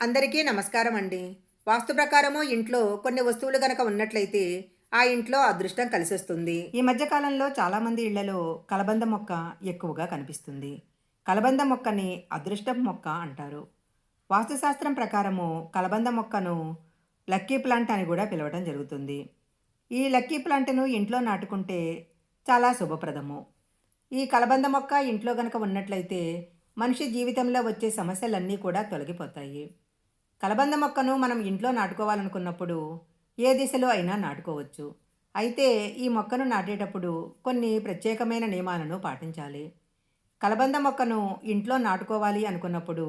అందరికీ నమస్కారం అండి. వాస్తు ప్రకారము ఇంట్లో కొన్ని వస్తువులు గనక ఉన్నట్లయితే ఆ ఇంట్లో అదృష్టం కలిసొస్తుంది. ఈ మధ్యకాలంలో చాలామంది ఇళ్ళలో కలబంద మొక్క ఎక్కువగా కనిపిస్తుంది. కలబంద మొక్కని అదృష్టం మొక్క అంటారు. వాస్తుశాస్త్రం ప్రకారము కలబంద మొక్కను లక్కీ ప్లాంట్ అని కూడా పిలవటం జరుగుతుంది. ఈ లక్కీ ప్లాంట్ను ఇంట్లో నాటుకుంటే చాలా శుభప్రదము. ఈ కలబంద మొక్క ఇంట్లో గనక ఉన్నట్లయితే మనిషి జీవితంలో వచ్చే సమస్యలన్నీ కూడా తొలగిపోతాయి. కలబంద మొక్కను మనం ఇంట్లో నాటుకోవాలనుకున్నప్పుడు ఏ దిశలో అయినా నాటుకోవచ్చు. అయితే ఈ మొక్కను నాటేటప్పుడు కొన్ని ప్రత్యేకమైన నియమాలను పాటించాలి. కలబంద మొక్కను ఇంట్లో నాటుకోవాలి అనుకున్నప్పుడు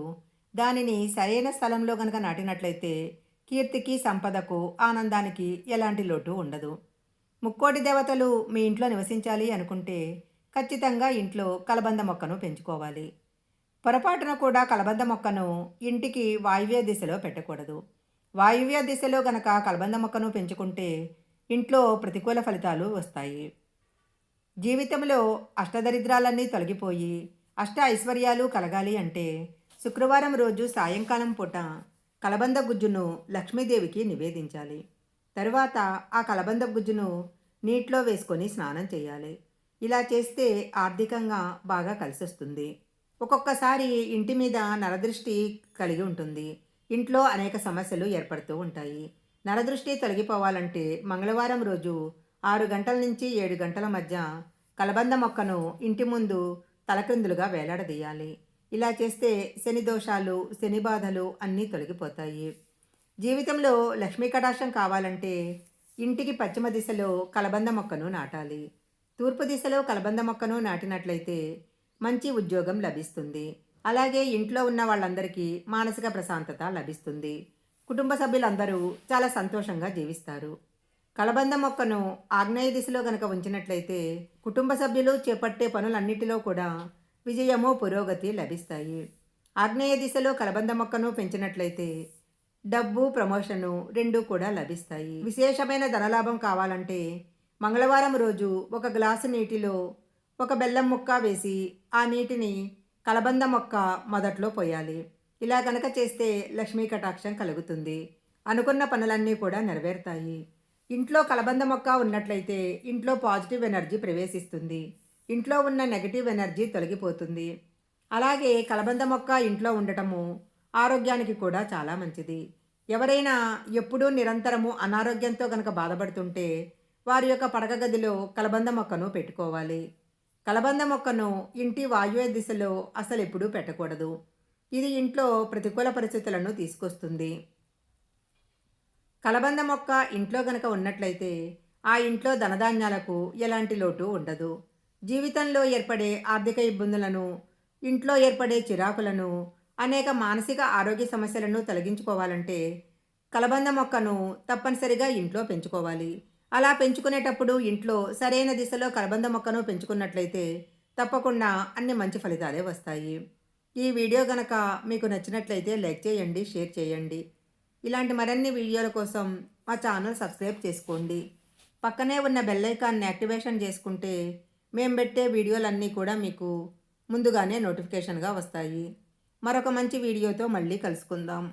దానిని సరైన స్థలంలో కనుక నాటినట్లయితే కీర్తికి సంపదకు ఆనందానికి ఎలాంటి లోటు ఉండదు. ముక్కోటి దేవతలు మీ ఇంట్లో నివసించాలి అనుకుంటే ఖచ్చితంగా ఇంట్లో కలబంద మొక్కను పెంచుకోవాలి. పొరపాటున కూడా కలబంద మొక్కను ఇంటికి వాయువ్య దిశలో పెట్టకూడదు. వాయువ్య దిశలో గనక కలబంద మొక్కను పెంచుకుంటే ఇంట్లో ప్రతికూల ఫలితాలు వస్తాయి. జీవితంలో అష్టదరిద్రాలన్నీ తొలగిపోయి అష్ట ఐశ్వర్యాలు కలగాలి అంటే శుక్రవారం రోజు సాయంకాలం పూట కలబంద గుజ్జును లక్ష్మీదేవికి నివేదించాలి. తరువాత ఆ కలబంద గుజ్జును నీటిలో వేసుకొని స్నానం చేయాలి. ఇలా చేస్తే ఆర్థికంగా బాగా కలిసొస్తుంది. ఒక్కొక్కసారి ఇంటి మీద నరదృష్టి కలిగి ఉంటుంది. ఇంట్లో అనేక సమస్యలు ఏర్పడుతూ ఉంటాయి. నరదృష్టి తొలగిపోవాలంటే మంగళవారం రోజు ఆరు గంటల నుంచి ఏడు గంటల మధ్య కలబంద మొక్కను ఇంటి ముందు తలక్రిందులుగా వేలాడదీయాలి. ఇలా చేస్తే శని దోషాలు శని బాధలు అన్నీ తొలగిపోతాయి. జీవితంలో లక్ష్మీ కటాక్షం కావాలంటే ఇంటికి పశ్చిమ దిశలో కలబంద మొక్కను నాటాలి. తూర్పు దిశలో కలబంద మొక్కను నాటినట్లయితే మంచి ఉద్యోగం లభిస్తుంది. అలాగే ఇంట్లో ఉన్న వాళ్ళందరికీ మానసిక ప్రశాంతత లభిస్తుంది. కుటుంబ సభ్యులందరూ చాలా సంతోషంగా జీవిస్తారు. కలబంద మొక్కను ఆగ్నేయ దిశలో గనక ఉంచినట్లయితే కుటుంబ సభ్యులు చేపట్టే పనులన్నిటిలో కూడా విజయము పురోగతి లభిస్తాయి. ఆగ్నేయ దిశలో కలబంద మొక్కను పెంచినట్లయితే డబ్బు ప్రమోషను రెండూ కూడా లభిస్తాయి. విశేషమైన ధనలాభం కావాలంటే మంగళవారం రోజు ఒక గ్లాసు నీటిలో ఒక బెల్లం ముక్క వేసి ఆ నీటిని కలబంద మొక్క మొదట్లో పోయాలి. ఇలా కనుక చేస్తే లక్ష్మీ కటాక్షం కలుగుతుంది. అనుకున్న పనులన్నీ కూడా నెరవేరుతాయి. ఇంట్లో కలబంద మొక్క ఉన్నట్లయితే ఇంట్లో పాజిటివ్ ఎనర్జీ ప్రవేశిస్తుంది. ఇంట్లో ఉన్న నెగటివ్ ఎనర్జీ తొలగిపోతుంది. అలాగే కలబంద మొక్క ఇంట్లో ఉండటము ఆరోగ్యానికి కూడా చాలా మంచిది. ఎవరైనా ఎప్పుడూ నిరంతరము అనారోగ్యంతో కనుక బాధపడుతుంటే వారి యొక్క పడక గదిలో కలబంద మొక్కను పెట్టుకోవాలి. కలబంద మొక్కను ఇంటి వాయువ్య దిశలో అసలు ఎప్పుడూ పెట్టకూడదు. ఇది ఇంట్లో ప్రతికూల పరిస్థితులను తీసుకొస్తుంది. కలబంద మొక్క ఇంట్లో గనక ఉన్నట్లయితే ఆ ఇంట్లో ధనధాన్యాలకు ఎలాంటి లోటు ఉండదు. జీవితంలో ఏర్పడే ఆర్థిక ఇబ్బందులను ఇంట్లో ఏర్పడే చిరాకులను అనేక మానసిక ఆరోగ్య సమస్యలను తొలగించుకోవాలంటే కలబంద మొక్కను తప్పనిసరిగా ఇంట్లో పెంచుకోవాలి. అలా పెంచుకునేటప్పుడు ఇంట్లో సరైన దిశలో కలబంద మొక్కను పెంచుకున్నట్లయితే తప్పకుండా అన్ని మంచి ఫలితాలే వస్తాయి. ఈ వీడియో కనుక మీకు నచ్చినట్లయితే లైక్ చేయండి షేర్ చేయండి. ఇలాంటి మరిన్ని వీడియోల కోసం మా ఛానల్ సబ్స్క్రైబ్ చేసుకోండి. పక్కనే ఉన్న బెల్ ఐకాన్ని యాక్టివేషన్ చేసుకుంటే మేము పెట్టే వీడియోలన్నీ కూడా మీకు ముందుగానే నోటిఫికేషన్గా వస్తాయి. మరొక మంచి వీడియోతో మళ్ళీ కలుసుకుందాం.